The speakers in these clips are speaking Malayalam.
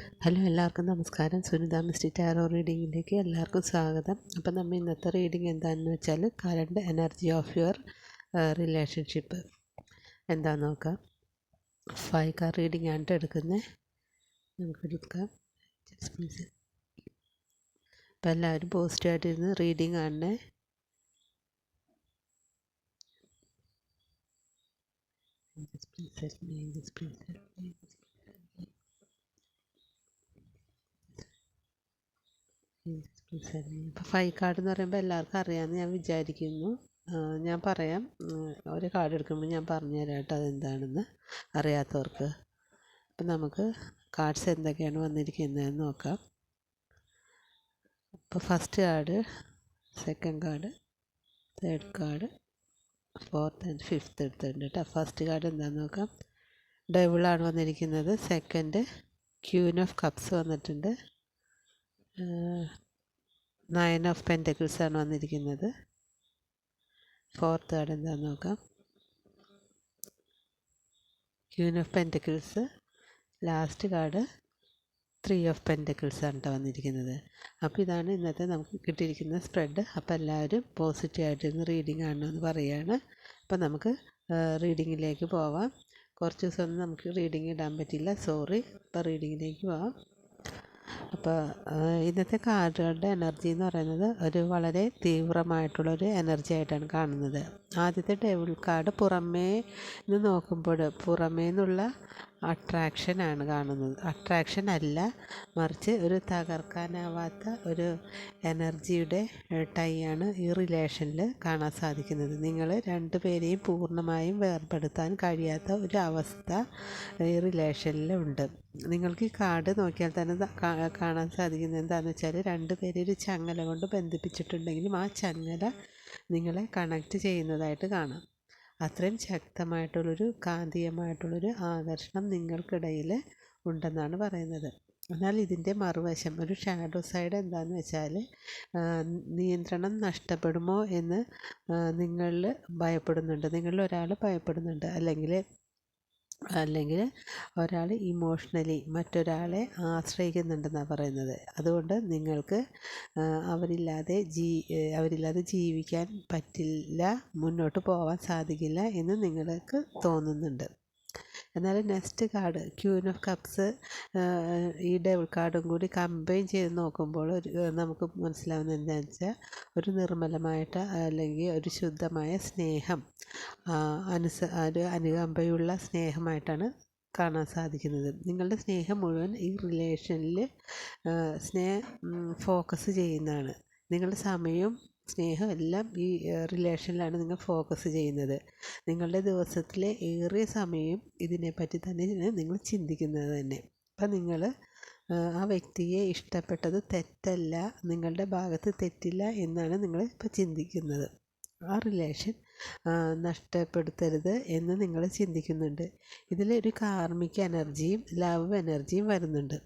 ഹലോ എല്ലാവർക്കും നമസ്കാരം. സുനിത മിസ്റ്റി ടാരോ റീഡിങ്ങിലേക്ക് എല്ലാവർക്കും സ്വാഗതം. അപ്പം നമ്മൾ ഇന്നത്തെ റീഡിങ് എന്താണെന്ന് വെച്ചാൽ current energy of your relationship എന്താണെന്ന് നോക്കാം. ഫൈവ് കാർ റീഡിംഗ് ആണ് എടുക്കുന്നത് നമുക്ക് എടുക്കാം. പ്ലീസ് അപ്പം എല്ലാവരും പോസിറ്റീവായിട്ടിരുന്ന് റീഡിങ് കാണണേ. Please help me, me. ഇപ്പോൾ ഫൈവ് കാർഡ് എന്ന് പറയുമ്പോൾ എല്ലാവർക്കും അറിയാമെന്ന് ഞാൻ വിചാരിക്കുന്നു. ഞാൻ പറയാം. ഒരു കാർഡ് എടുക്കുമ്പോൾ ഞാൻ പറഞ്ഞു തരാം കേട്ടോ അതെന്താണെന്ന് അറിയാത്തവർക്ക്. അപ്പം നമുക്ക് കാർഡ്സ് എന്തൊക്കെയാണ് വന്നിരിക്കുന്നതെന്ന് നോക്കാം. അപ്പോൾ first card second card third card fourth and fifth എടുത്തിട്ടുണ്ട് കേട്ടോ. ഫസ്റ്റ് കാർഡ് എന്താണെന്ന് നോക്കാം. ഡബിളാണ് വന്നിരിക്കുന്നത്. സെക്കൻഡ് ക്യൂൻ ഓഫ് കപ്സ് വന്നിട്ടുണ്ട്. നയൻ ഓഫ് പെന്റക്കിൾസ് ആണ് വന്നിരിക്കുന്നത്. ഫോർത്ത് കാർഡ് എന്താണെന്ന് നോക്കാം. Queen of pentacles last card three of pentacles ആണ് കേട്ടോ വന്നിരിക്കുന്നത്. അപ്പോൾ ഇതാണ് ഇന്നത്തെ നമുക്ക് കിട്ടിയിരിക്കുന്ന സ്പ്രെഡ് അപ്പോൾ എല്ലാവരും പോസിറ്റീവായിട്ടിരുന്ന് റീഡിംഗ് ആണെന്ന് പറയുകയാണ് അപ്പോൾ നമുക്ക് റീഡിങ്ങിലേക്ക് പോവാം. കുറച്ച് ദിവസമൊന്നും നമുക്ക് റീഡിംഗ് ഇടാൻ പറ്റില്ല. സോറി അപ്പോൾ റീഡിങ്ങിലേക്ക് പോവാം. അപ്പോൾ ഇന്നത്തെ കാർഡുകളുടെ എനർജി എന്ന് പറയുന്നത് ഒരു വളരെ തീവ്രമായിട്ടുള്ളൊരു എനർജി ആയിട്ടാണ് കാണുന്നത്. ആദ്യത്തെ ടേബിൾ കാർഡ് പുറമേ നിന്ന് നോക്കുമ്പോൾ പുറമേ നിന്നുള്ള അട്രാക്ഷനാണ് കാണുന്നത്. അട്രാക്ഷൻ അല്ല മറിച്ച് ഒരു തകർക്കാനാവാത്ത ഒരു എനർജിയുടെ ടൈ ആണ് ഈ റിലേഷനിൽ കാണാൻ സാധിക്കുന്നത്. നിങ്ങൾ രണ്ട് പേരെയും പൂർണമായും വേർപെടുത്താൻ കഴിയാത്ത ഒരു അവസ്ഥ ഈ റിലേഷനിൽ ഉണ്ട്. നിങ്ങൾക്ക് ഈ കാർഡ് നോക്കിയാൽ തന്നെ കാണാൻ സാധിക്കുന്നത് എന്താണെന്ന് വെച്ചാൽ രണ്ട് ഒരു ചങ്ങല കൊണ്ട് ബന്ധിപ്പിച്ചിട്ടുണ്ടെങ്കിലും ആ ചങ്ങല നിങ്ങളെ കണക്റ്റ് ചെയ്യുന്നതായിട്ട് കാണാം. അത്രയും ശക്തമായിട്ടുള്ളൊരു കാന്തികമായിട്ടുള്ളൊരു ആകർഷണം നിങ്ങൾക്കിടയിൽ ഉണ്ടെന്നാണ് പറയുന്നത്. എന്നാൽ ഇതിന്റെ മറുവശം ഒരു ഷാഡോ സൈഡ് എന്താണെന്ന് വെച്ചാൽ നിയന്ത്രണം നഷ്ടപ്പെടുമോ എന്ന് നിങ്ങളിൽ ഭയപ്പെടുന്നുണ്ട്. നിങ്ങളിൽ ഒരാൾ ഭയപ്പെടുന്നുണ്ട്. അല്ലെങ്കിൽ അല്ലെങ്കിൽ ഒരാൾ ഇമോഷണലി മറ്റൊരാളെ ആശ്രയിക്കുന്നുണ്ടെന്നാണ് പറയുന്നത്. അതുകൊണ്ട് നിങ്ങൾക്ക് അവരില്ലാതെ ജീ അവരില്ലാതെ ജീവിക്കാൻ പറ്റില്ല മുന്നോട്ട് പോകാൻ സാധിക്കില്ല എന്ന് നിങ്ങൾക്ക് തോന്നുന്നുണ്ട്. എന്നാൽ next card queen of cups ഈ ഡബിൾ കാർഡും കൂടി കമ്പൈൻ ചെയ്ത് നോക്കുമ്പോൾ ഒരു നമുക്ക് മനസ്സിലാവുന്നത് എന്താണെന്ന് വെച്ചാൽ ഒരു നിർമ്മലമായിട്ട് അല്ലെങ്കിൽ ഒരു ശുദ്ധമായ സ്നേഹം അനുസ ഒരു അനുകമ്പയുള്ള സ്നേഹമായിട്ടാണ് കാണാൻ സാധിക്കുന്നത്. നിങ്ങളുടെ സ്നേഹം മുഴുവൻ ഈ റിലേഷനിൽ സ്നേഹ ഫോക്കസ് ചെയ്യുന്നതാണ്. നിങ്ങളുടെ സമയവും സ്നേഹം എല്ലാം ഈ റിലേഷനിലാണ് നിങ്ങൾ ഫോക്കസ് ചെയ്യുന്നത്. നിങ്ങളുടെ ദിവസത്തിലെ ഏറിയ സമയം ഇതിനെപ്പറ്റി തന്നെ നിങ്ങൾ ചിന്തിക്കുന്നത് തന്നെ. അപ്പം നിങ്ങൾ ആ വ്യക്തിയെ ഇഷ്ടപ്പെട്ടത് തെറ്റല്ല നിങ്ങളുടെ ഭാഗത്ത് തെറ്റില്ല എന്നാണ് നിങ്ങൾ ഇപ്പോൾ ചിന്തിക്കുന്നത്. ആ റിലേഷൻ നഷ്ടപ്പെടുത്തരുത് എന്ന് നിങ്ങൾ ചിന്തിക്കുന്നുണ്ട്. ഇതിലൊരു കാർമിക് എനർജിയും ലവ് എനർജിയും വരുന്നുണ്ട്.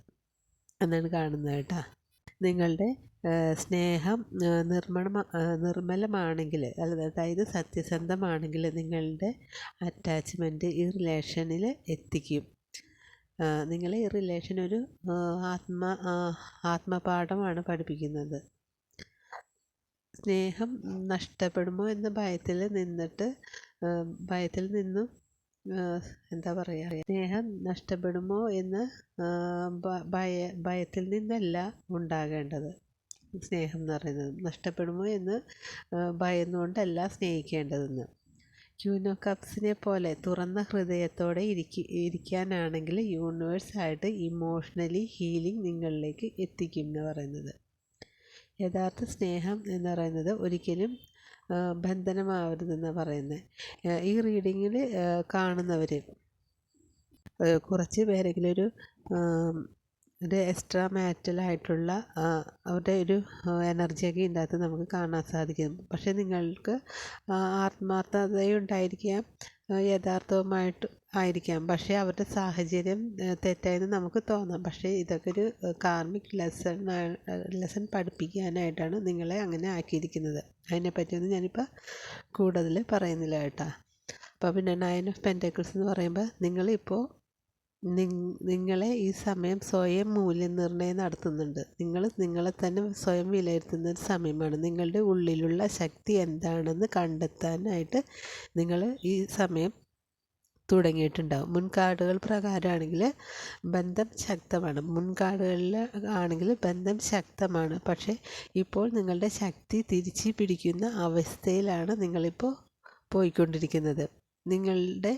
എന്നാണ് കാണുന്നത് കേട്ടോ. നിങ്ങളുടെ സ്നേഹം നിർമ്മണ നിർമ്മലമാണെങ്കിൽ അതായത് സത്യസന്ധമാണെങ്കിൽ നിങ്ങളുടെ അറ്റാച്ച്മെന്റ് ഈ റിലേഷനിൽ എത്തിക്കും. നിങ്ങൾ ഈ റിലേഷൻ ഒരു ആത്മ ആത്മപാഠമാണ് പഠിപ്പിക്കുന്നത്. സ്നേഹം നഷ്ടപ്പെടുമോ എന്ന ഭയത്തിൽ നിന്നിട്ട് ഭയത്തിൽ നിന്നും എന്താ പറയുക സ്നേഹം നഷ്ടപ്പെടുമോ എന്ന് ഭയ ഭയത്തിൽ നിന്നല്ല ഉണ്ടാകേണ്ടത്. സ്നേഹം എന്ന് പറയുന്നത്. നഷ്ടപ്പെടുമോ എന്ന് ഭയന്നുകൊണ്ടല്ല സ്നേഹിക്കേണ്ടതെന്ന്. ക്യൂനോ കപ്സിനെ പോലെ തുറന്ന ഹൃദയത്തോടെ ഇരിക്ക ഇരിക്കാനാണെങ്കിൽ യൂണിവേഴ്സായിട്ട് ഇമോഷണലി ഹീലിംഗ് നിങ്ങളിലേക്ക് എത്തിക്കും എന്ന് പറയുന്നത്. യഥാർത്ഥ സ്നേഹം എന്ന് പറയുന്നത് ഒരിക്കലും ബന്ധനമാവരുതെന്ന് പറയുന്നത് ഈ റീഡിങ്ങിൽ കാണുന്നവർ കുറച്ച് പേരെങ്കിലും ഒരു ഒരു എക്സ്ട്രാ മാറ്റലായിട്ടുള്ള അവരുടെ ഒരു എനർജിയൊക്കെ ഇതിന്റെ നമുക്ക് കാണാൻ സാധിക്കും പക്ഷേ നിങ്ങൾക്ക് ആത്മാർത്ഥതയുണ്ടായിരിക്കാം യഥാർത്ഥവുമായിട്ട് ആയിരിക്കാം. പക്ഷേ അവരുടെ സാഹചര്യം തെറ്റായെന്ന് നമുക്ക് തോന്നാം. പക്ഷേ ഇതൊക്കെ ഒരു കാർമിക് ലെസൺ ലെസൺ പഠിപ്പിക്കാനായിട്ടാണ് നിങ്ങളെ അങ്ങനെ ആക്കിയിരിക്കുന്നത്. അതിനെപ്പറ്റിയൊന്നും ഞാനിപ്പോൾ കൂടുതൽ പറയുന്നില്ല കേട്ടോ. അപ്പോൾ പിന്നെ നയൻ ഓഫ് പെന്റക്കിൾസ് എന്ന് പറയുമ്പോൾ നിങ്ങളിപ്പോൾ നിങ്ങളെ ഈ സമയം സ്വയം മൂല്യനിർണയം നടത്തുന്നുണ്ട്. നിങ്ങൾ നിങ്ങളെ തന്നെ സ്വയം വിലയിരുത്തുന്ന ഒരു സമയമാണ്. നിങ്ങളുടെ ഉള്ളിലുള്ള ശക്തി എന്താണെന്ന് കണ്ടെത്താനായിട്ട് നിങ്ങൾ ഈ സമയം തുടങ്ങിയിട്ടുണ്ടാവും. മുൻകാർഡുകൾ പ്രകാരമാണെങ്കിൽ ബന്ധം ശക്തമാണ്. മുൻകാർഡുകളിൽ ആണെങ്കിൽ ബന്ധം ശക്തമാണ്. പക്ഷേ ഇപ്പോൾ നിങ്ങളുടെ ശക്തി തിരിച്ച് പിടിക്കുന്ന അവസ്ഥയിലാണ് നിങ്ങളിപ്പോൾ പോയിക്കൊണ്ടിരിക്കുന്നത്. നിങ്ങളുടെ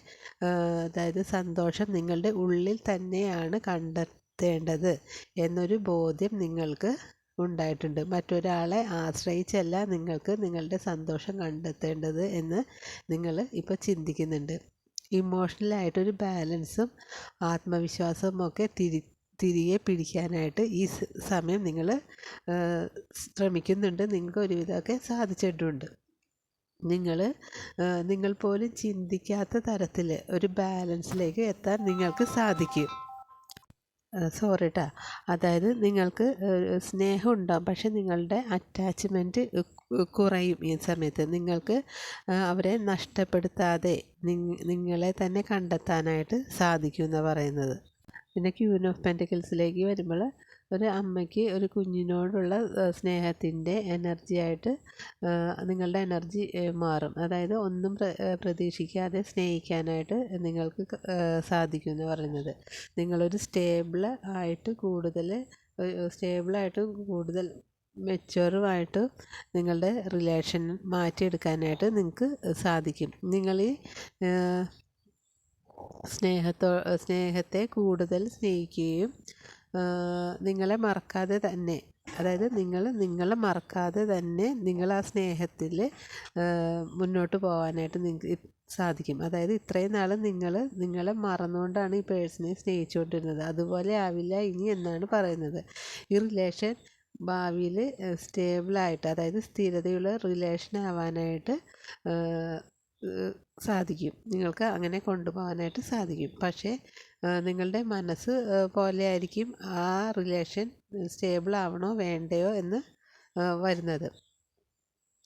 അതായത് സന്തോഷം നിങ്ങളുടെ ഉള്ളിൽ തന്നെയാണ് കണ്ടെത്തേണ്ടത് എന്നൊരു ബോധ്യം നിങ്ങൾക്ക് ഉണ്ടായിട്ടുണ്ട്. മറ്റൊരാളെ ആശ്രയിച്ചല്ല നിങ്ങൾക്ക് നിങ്ങളുടെ സന്തോഷം കണ്ടെത്തേണ്ടത് എന്ന് നിങ്ങൾ ഇപ്പോൾ ചിന്തിക്കുന്നുണ്ട്. ഇമോഷണലായിട്ടൊരു ബാലൻസും ആത്മവിശ്വാസവും ഒക്കെ തിരി തിരികെ പിടിക്കാനായിട്ട് ഈ സമയം നിങ്ങൾ ശ്രമിക്കുന്നുണ്ട്. നിങ്ങൾക്ക് ഒരുവിധമൊക്കെ സാധിച്ചിട്ടുണ്ട്. നിങ്ങൾ നിങ്ങൾ പോലും ചിന്തിക്കാത്ത തരത്തിൽ ഒരു ബാലൻസിലേക്ക് എത്താൻ നിങ്ങൾക്ക് സാധിക്കും. സോറി കേട്ടോ അതായത് നിങ്ങൾക്ക് സ്നേഹം ഉണ്ടാവും പക്ഷെ നിങ്ങളുടെ അറ്റാച്ച്മെന്റ് കുറയും ഈ സമയത്ത്. നിങ്ങൾക്ക് അവരെ നഷ്ടപ്പെടുത്താതെ നിങ്ങളെ തന്നെ കണ്ടെത്താനായിട്ട് സാധിക്കും എന്ന് പറയുന്നത്. പിന്നെ ക്യൂൻ ഓഫ് പെന്റിക്കിൾസിലേക്ക് വരുമ്പോൾ ഒരു അമ്മയ്ക്ക് ഒരു കുഞ്ഞിനോടുള്ള സ്നേഹത്തിന്റെ എനർജി ആയിട്ട് നിങ്ങളുടെ എനർജി മാറും. അതായത് ഒന്നും പ്രതീക്ഷിക്കാതെ സ്നേഹിക്കാനായിട്ട് നിങ്ങൾക്ക് സാധിക്കും എന്ന് പറയുന്നത്. നിങ്ങളൊരു സ്റ്റേബിൾ ആയിട്ട് കൂടുതൽ സ്റ്റേബിളായിട്ട് കൂടുതൽ മെച്ചുവറുമായിട്ട് നിങ്ങളുടെ റിലേഷൻ മാറ്റിയെടുക്കാനായിട്ട് നിങ്ങൾക്ക് സാധിക്കും. നിങ്ങൾ ഈ സ്നേഹത്തോ സ്നേഹത്തെ കൂടുതൽ സ്നേഹിക്കുകയും നിങ്ങളെ മറക്കാതെ തന്നെ. അതായത് നിങ്ങൾ നിങ്ങളെ മറക്കാതെ തന്നെ നിങ്ങൾ ആ സ്നേഹത്തിൽ മുന്നോട്ട് പോകാനായിട്ട് നിങ്ങൾക്ക് സാധിക്കും. അതായത് ഇത്രയും നാൾ നിങ്ങൾ നിങ്ങളെ മറന്നുകൊണ്ടാണ് ഈ പേഴ്സണെ സ്നേഹിച്ചുകൊണ്ടിരുന്നത്. അതുപോലെ ആവില്ല ഇനി എന്നാണ് പറയുന്നത്. ഈ റിലേഷൻ ഭാവിയിൽ സ്റ്റേബിളായിട്ട് അതായത് സ്ഥിരതയുള്ള റിലേഷൻ ആവാനായിട്ട് സാധിക്കും. നിങ്ങൾക്ക് അങ്ങനെ കൊണ്ടുപോകാനായിട്ട് സാധിക്കും. പക്ഷേ നിങ്ങളുടെ മനസ്സ് പോലെ ആയിരിക്കും ആ റിലേഷൻ സ്റ്റേബിൾ ആവണോ വേണ്ടയോ എന്ന് വരുന്നത്.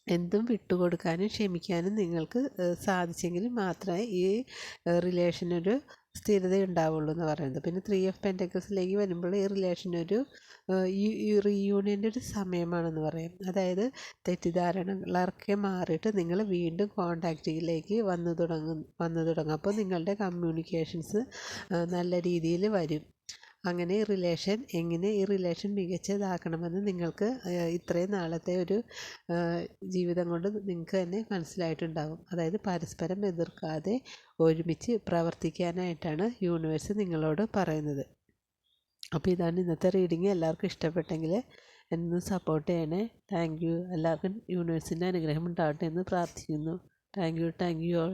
എന്തും വിട്ടുകൊടുക്കാനും ക്ഷമിക്കാനും നിങ്ങൾക്ക് സാധിച്ചെങ്കിൽ മാത്രമേ ഈ റിലേഷനൊരു സ്ഥിരത ഉണ്ടാവുള്ളൂ എന്ന് പറയുന്നത്. പിന്നെ ത്രീ ഓഫ് പെന്റക്കിൾസിലേക്ക് വരുമ്പോൾ ഈ റിലേഷനൊരു റീയൂണിയന്റെ ഒരു സമയമാണെന്ന് പറയും. അതായത് തെറ്റിദ്ധാരണകളൊക്കെ മാറിയിട്ട് നിങ്ങൾ വീണ്ടും കോണ്ടാക്റ്റിലേക്ക് വന്നു തുടങ്ങും വന്നു തുടങ്ങും. അപ്പോൾ നിങ്ങളുടെ കമ്മ്യൂണിക്കേഷൻസ് നല്ല രീതിയിൽ വരും. അങ്ങനെ ഈ റിലേഷൻ എങ്ങനെ ഈ റിലേഷൻ മികച്ചതാക്കണമെന്ന് നിങ്ങൾക്ക് ഇത്രയും നാളത്തെ ഒരു ജീവിതം കൊണ്ട് നിങ്ങൾക്ക് തന്നെ മനസ്സിലായിട്ടുണ്ടാകും അതായത് പരസ്പരം എതിർക്കാതെ ഒരുമിച്ച് പ്രവർത്തിക്കാനായിട്ടാണ് യൂണിവേഴ്സ് നിങ്ങളോട് പറയുന്നത്. അപ്പോൾ ഇതാണ് ഇന്നത്തെ റീഡിങ് എല്ലാവർക്കും ഇഷ്ടപ്പെട്ടെങ്കിൽ എന്നെ സപ്പോർട്ട് ചെയ്യണേ. താങ്ക് യു എല്ലാവർക്കും യൂണിവേഴ്സിന്റെ അനുഗ്രഹം ഉണ്ടാവട്ടെ എന്ന് പ്രാർത്ഥിക്കുന്നു. Thank you thank you all